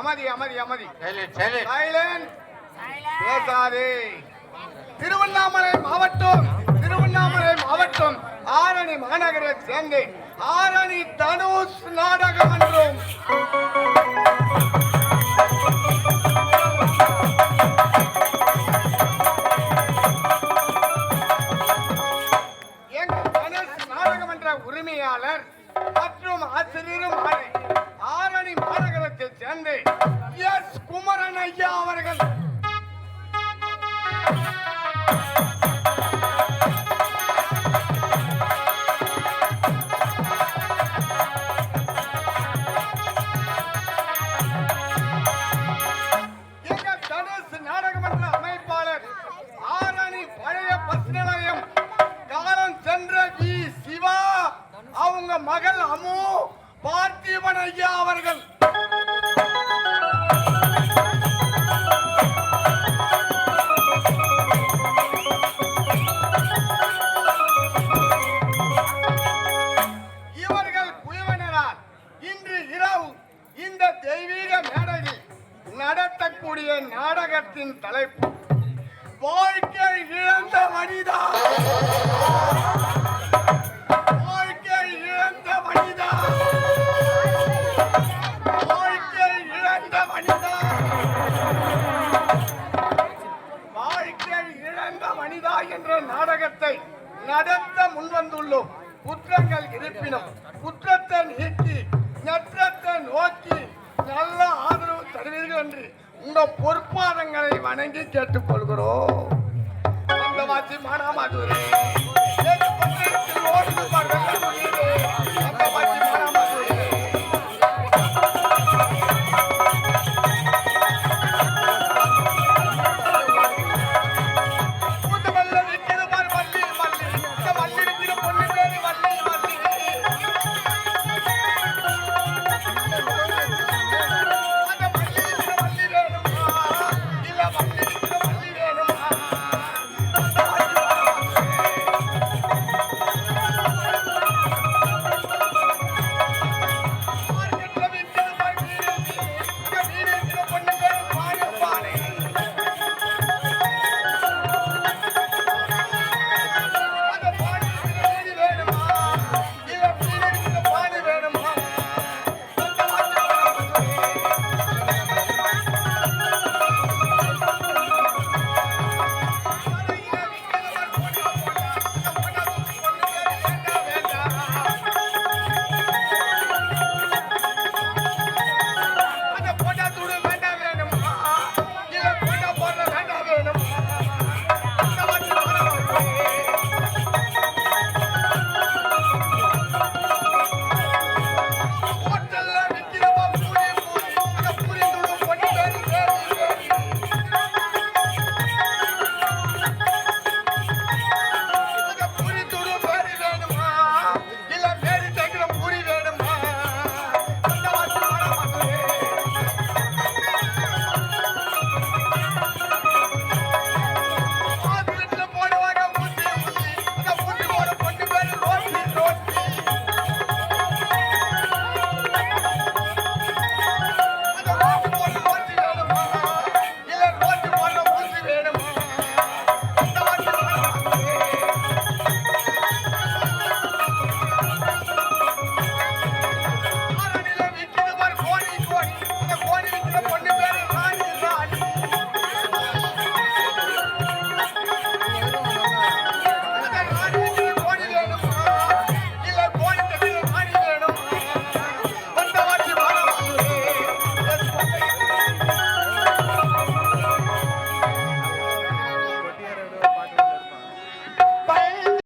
அமைதி அமைதி அமைதி. பேசாதே. திருவண்ணாமலை மாவட்டம் திருவண்ணாமலை மாவட்டம் ஆரணி மாநகரை சேர்ந்து ஆரணி தனுஷ் நாடகம் என்றும். நாடகம் என்ற உரிமையாளர் மற்றும் ஆசிரியரும் ஆணை ஆரணி மாநகரத்தை சேர்ந்து எஸ் குமரன் ஐயா அவர்கள். அமைப்பாளர் சிவா. மகள் அமோ பார்த்திபன் ஐயா அவர்கள். இவர்கள் குழுவினரால் இன்று இரவு இந்த தெய்வீக நடத்தக்கூடிய நாடகத்தின் தலைப்பு வாழ்க்கை இழந்த மனிதா. மனிதா. வாழ்க்கை இழந்த மனிதா என்ற நாடகத்தை நடத்த முன்வந்துள்ளோம். குற்றங்கள் இருப்பினும் குற்றத்தை நீக்கி நற்றத்தை நோக்கி நல்ல ஆதரவு தருவீர்கள் என்று உங்க பொற்பாதங்களை வணங்கி கேட்டுக்கொள்கிறோம். அந்த வாசி மானாமாதுரை ஓடுது பாருங்கள்